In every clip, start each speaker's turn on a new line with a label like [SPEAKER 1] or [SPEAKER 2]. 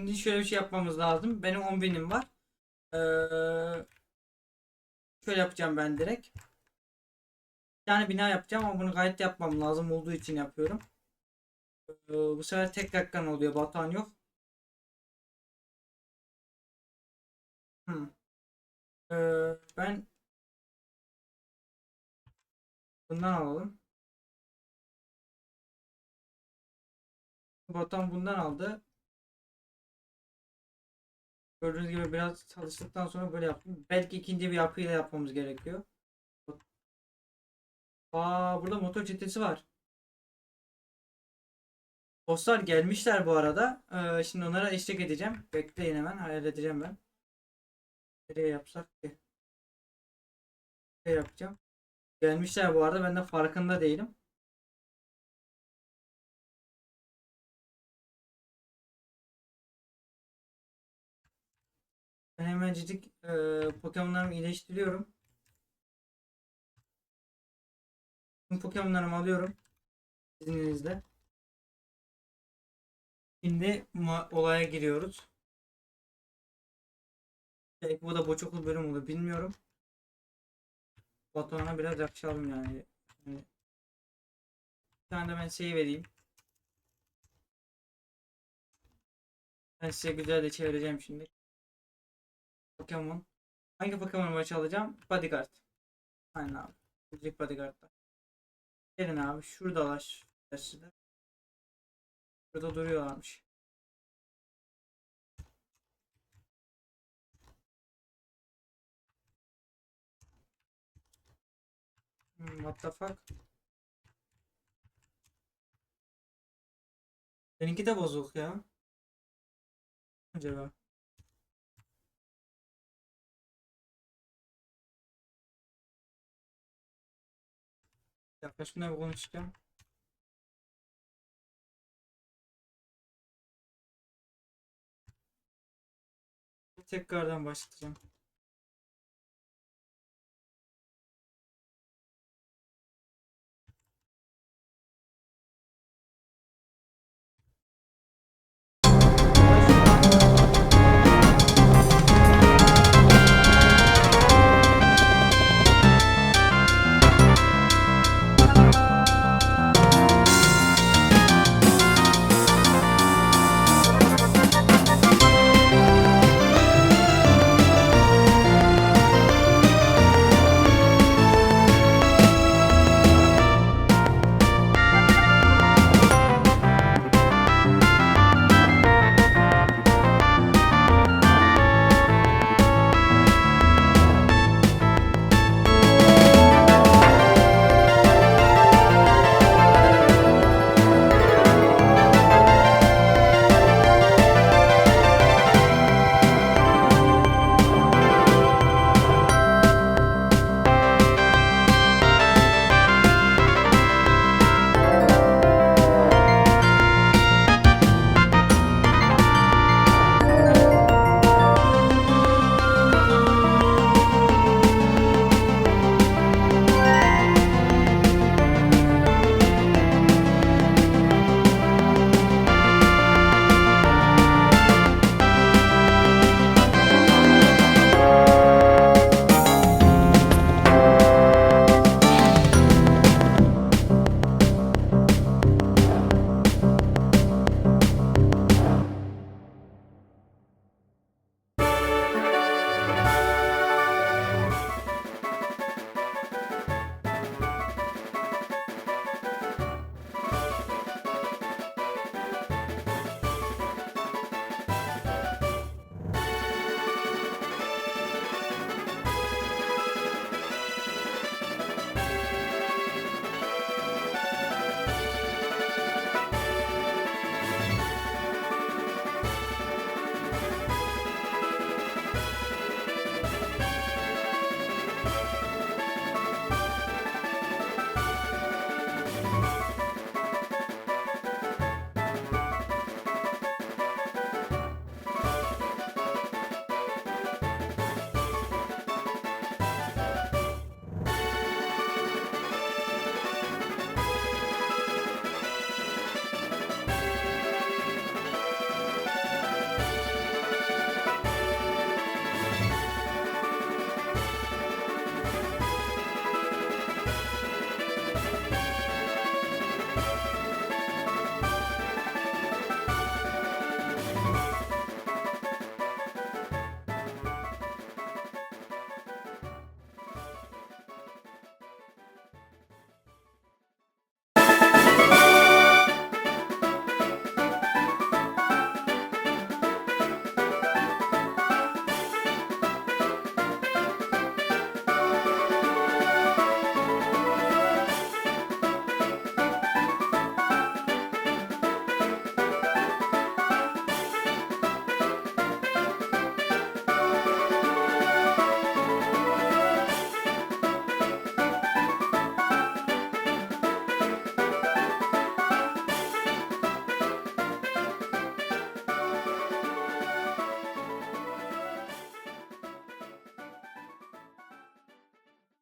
[SPEAKER 1] Şimdi şöyle bir şey yapmamız lazım. Benim 10 binim var. Ee, şöyle yapacağım ben direkt. Bir tane bina yapacağım ama bunu gayet yapmam lazım olduğu için yapıyorum. Ee, bu sefer tek dakikam oluyor. Batuhan yok. Hmm. Ee, ben bundan alalım. Batuhan bundan aldı. Gördüğünüz gibi biraz çalıştıktan sonra böyle yaptım. Belki ikinci bir yapıyla yapmamız gerekiyor. Aa burada motor çetesi var. Dostlar gelmişler bu arada. Ee, şimdi onlara eşlik edeceğim. Bekleyin hemen halledeceğim ben. Nereye yapsak ki? Ne yapacağım? Gelmişler bu arada ben de farkında değilim. Ben hemencik e, Pokemon'larımı iyileştiriyorum. Tüm Pokemon'larımı alıyorum. İzninizle. Şimdi olaya giriyoruz. Belki bu da boçoklu bölüm olur bilmiyorum. Batuhan'a biraz yakışalım yani. yani. Bir tane de ben save vereyim. Ben size güzel de çevireceğim şimdi. Pokemon. Hangi Pokemon maçı alacağım? Bodyguard. Aynen abi. Müzik Bodyguard'da. Gelin abi şuradalar. Şurada. Burada duruyorlarmış. Hmm, what the fuck? Seninki de bozuk ya. Acaba? Yaklaşımda bir konuşacağım. Tekrardan başlatacağım.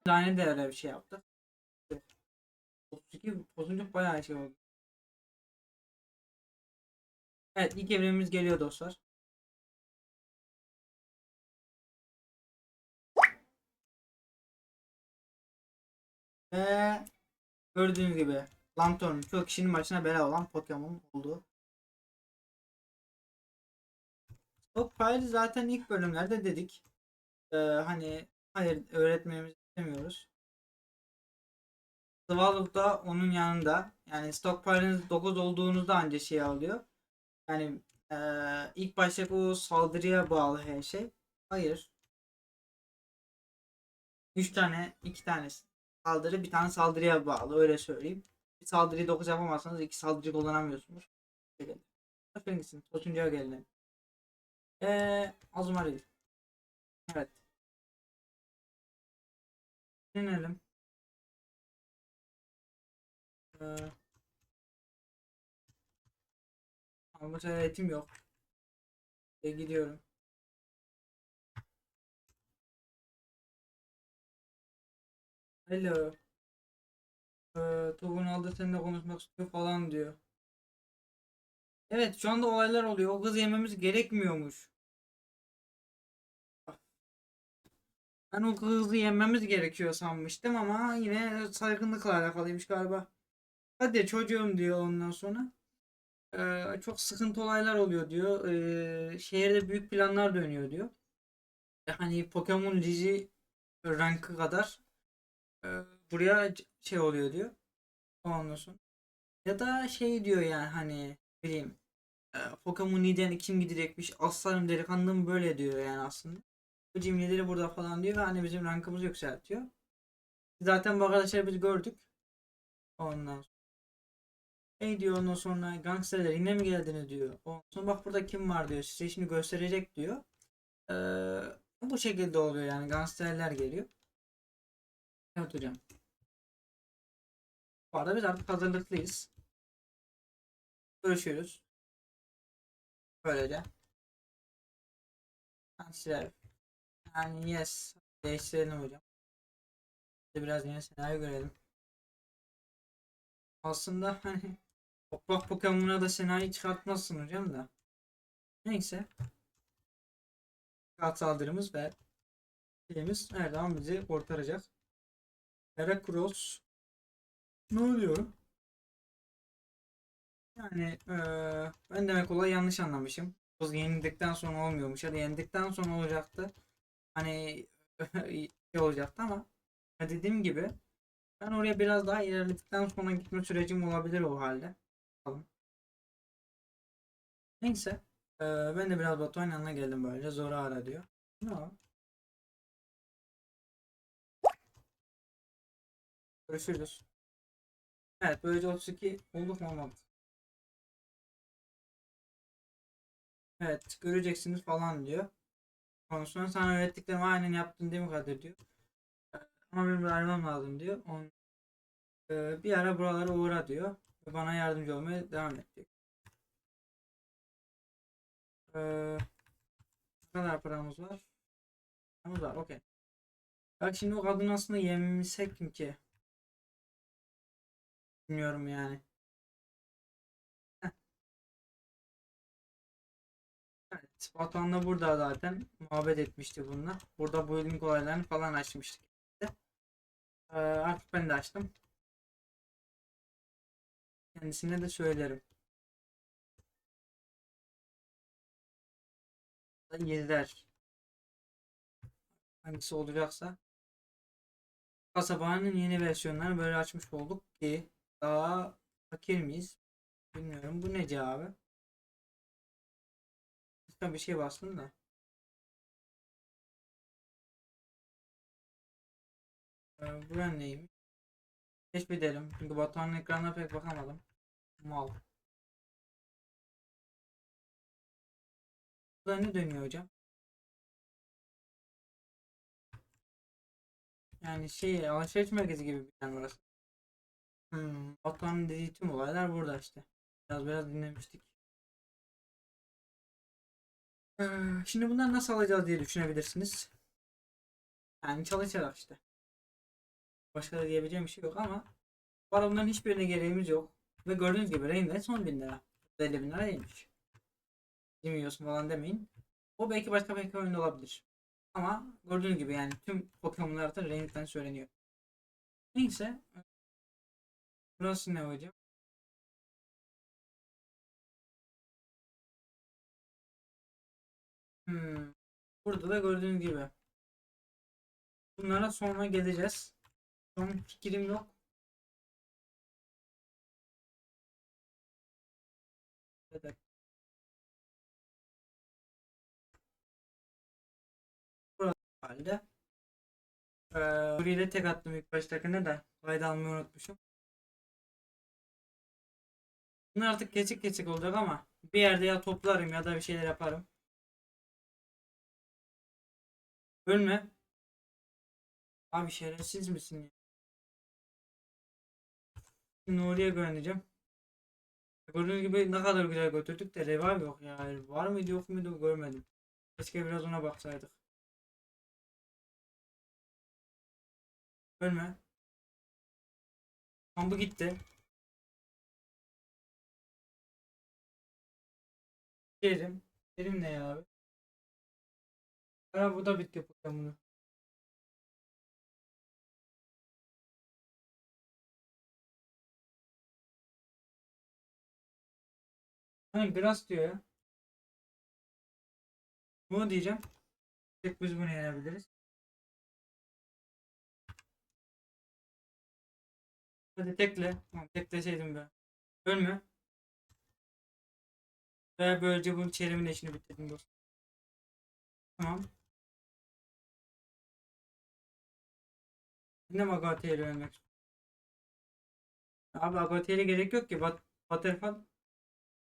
[SPEAKER 1] Tane de öyle bir şey yaptık. 32 bozunca bayağı şey oldu. Evet ilk evrenimiz geliyor dostlar. Ve gördüğünüz gibi Lantern çok kişinin başına bela olan Pokemon oldu. Stockpile zaten ilk bölümlerde dedik. Ee, hani hayır öğretmemizi istemiyoruz. Swallow da onun yanında. Yani stockpile'ınız 9 olduğunuzda anca şey alıyor. Yani eee, ilk başta o saldırıya bağlı her şey. Hayır. 3 tane, 2 tane saldırı, bir tane saldırıya bağlı öyle söyleyeyim. Bir saldırıyı 9 yapamazsanız iki saldırı kullanamıyorsunuz. Şöyle. Hangisi? Tosuncuya gelelim. Eee Azumarill. Evet. Dinleyelim. Ee, ama bu sefer etim yok. E, gidiyorum. Hello. Ee, Togun aldı seninle konuşmak istiyor falan diyor. Evet şu anda olaylar oluyor. O kızı yememiz gerekmiyormuş. Ben o kızı yememiz gerekiyor sanmıştım ama yine saygınlıkla alakalıymış galiba. Hadi çocuğum diyor ondan sonra. Ee, çok sıkıntı olaylar oluyor diyor. Ee, şehirde büyük planlar dönüyor diyor. Hani Pokemon Ligi rankı kadar e, buraya şey oluyor diyor. Ondan sonra. Ya da şey diyor yani hani bileyim e, Pokemon Ligi'den kim gidecekmiş aslanım delikanlım böyle diyor yani aslında. Bu cimrileri burada falan diyor ve hani bizim rankımızı yükseltiyor. Zaten bu arkadaşlar biz gördük. Ondan sonra. Şey diyor ondan sonra gangsterler yine mi geldiniz diyor. Ondan sonra bak burada kim var diyor. Size şimdi gösterecek diyor. Ee, bu şekilde oluyor yani gangsterler geliyor. Evet hocam. Bu arada biz artık hazırlıklıyız. Görüşürüz. Böylece. Gangster. Yani yes. Değiştirelim hocam. Biraz yeni senaryo görelim. Aslında hani Toprak Pokemon'a da senaryo çıkartmazsın hocam da. Neyse. Kat saldırımız ve şeyimiz her zaman bizi kurtaracak. Heracross ne oluyor? Yani eee, ben demek olay yanlış anlamışım. Yenildikten sonra olmuyormuş ya da yenildikten sonra olacaktı. Hani şey olacaktı ama dediğim gibi ben oraya biraz daha ilerledikten sonra gitme sürecim olabilir o halde. Bakalım. Neyse. Ee, ben de biraz Batuhan yanına geldim böyle. Zora ara diyor. Ne o? Görüşürüz. Evet böylece 32 olduk mu olmadı. Evet göreceksiniz falan diyor. Sonra sana öğrettiklerimi aynen yaptın değil mi Kadir diyor. Ama benim ayrılmam lazım diyor. On, Ee, bir ara buralara uğra diyor. Ve bana yardımcı olmaya devam et diyor. Ee, ne kadar paramız var? Paramız var okey. Bak şimdi o kadını aslında yemsek mi ki? Bilmiyorum yani. Batuhan da burada zaten muhabbet etmişti bununla. Burada bu ilginç olaylarını falan açmıştık. Ee, artık ben de açtım. Kendisine de söylerim. Yediler. Hangisi olacaksa. Kasabanın yeni versiyonlarını böyle açmış olduk ki daha fakir miyiz? Bilmiyorum. Bu ne cevabı? Başka bir şey bastım da. Ee, bu yön neymiş? Keşfedelim. Çünkü Batuhan'ın ekranına pek bakamadım. Mal. Burada ne dönüyor hocam? Yani şey alışveriş merkezi gibi bir yer burası. Hmm, Batuhan'ın dediği tüm olaylar burada işte. Biraz biraz dinlemiştik. Ee, şimdi bunları nasıl alacağız diye düşünebilirsiniz. Yani çalışarak işte. Başka da diyebileceğim bir şey yok ama bu arabaların hiçbirine gereğimiz yok. Ve gördüğünüz gibi Rainless 10 bin lira. 50 bin lira değilmiş. Bilmiyorsun falan demeyin. O belki başka bir oyunda olabilir. Ama gördüğünüz gibi yani tüm Pokemon'lar da Rain'den söyleniyor. Neyse. Burası ne hocam? Hmm. Burada da gördüğünüz gibi. Bunlara sonra geleceğiz. Şu an fikrim yok. Burası halde. Ee, buraya tek attım ilk baştakine de. Kayda almayı unutmuşum. Bunlar artık geçik geçik olacak ama bir yerde ya toplarım ya da bir şeyler yaparım. Ölme. Abi şerefsiz misin ya? Oraya güveneceğim. Gördüğünüz gibi ne kadar güzel götürdük de revive yok ya. Var mıydı yok muydu görmedim. Keşke biraz ona baksaydık. Ölme. Tam gitti. Derim. Derim ne ya abi? Ha bu da bitti Pokemon'u. Hani biraz diyor ya. Bunu diyeceğim. Tek biz bunu yenebiliriz. Hadi tekle. Tamam, tekleseydim ben. Ölme. Ve böylece bunun çeyremin işini bitirdim dostum. Tamam. Yine Agate'yle ölmek? Abi Agate'yle gerek yok ki. Bat Waterfall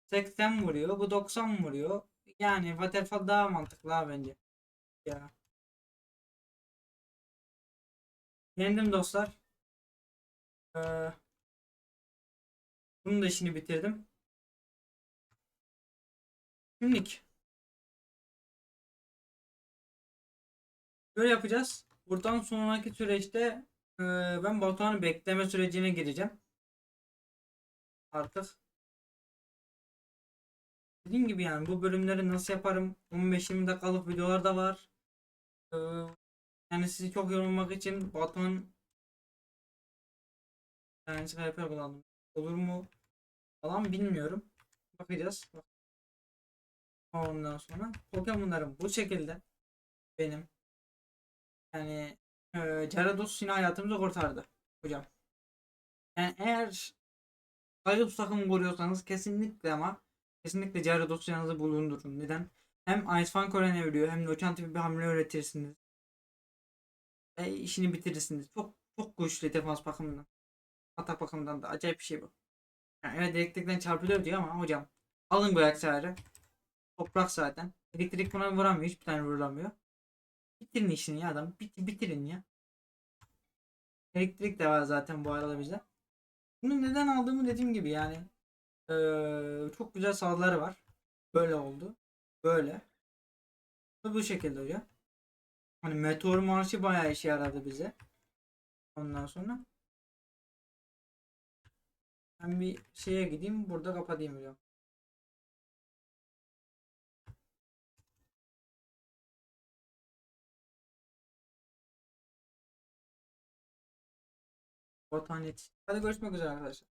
[SPEAKER 1] 80 vuruyor. Bu 90 vuruyor. Yani Waterfall daha mantıklı abi bence. Ya. Yendim dostlar. Ee, bunun da işini bitirdim. Şimdilik. Böyle yapacağız. Buradan sonraki süreçte ben Batuhan'ın bekleme sürecine gireceğim. Artık. Dediğim gibi yani bu bölümleri nasıl yaparım? 15-20 dakikalık videolar da var. Ee, yani sizi çok yorulmak için Batuhan yani Skype'e kullandım. Olur mu? Falan bilmiyorum. Bakacağız. Bak. Ondan sonra Pokemon'larım bu şekilde benim yani e, Gyarados yine hayatımızı kurtardı hocam. Yani eğer Gyarados takımı koruyorsanız kesinlikle ama kesinlikle Gyarados yanınızda bulundurun. Neden? Hem Ice Fang öğrenebiliyor hem Locan tipi bir hamle öğretirsiniz. Ve işini bitirirsiniz. Çok çok güçlü defans bakımından. Atak bakımından da acayip bir şey bu. Yani evet elektrikten çarpılıyor diyor ama hocam alın bu aksesuarı. Toprak zaten. Elektrik buna vuramıyor. Hiçbir tane vurulamıyor. Bitirin işini ya adam. Bit bitirin ya. Elektrik de var zaten bu arada bizde. Bunu neden aldığımı dediğim gibi yani. Ee, çok güzel sağları var. Böyle oldu. Böyle. Bu şekilde oluyor. Hani meteor marşı bayağı işe yaradı bize. Ondan sonra. Ben bir şeye gideyim. Burada kapatayım hocam. Vatan yetiş. Hadi görüşmek üzere arkadaşlar.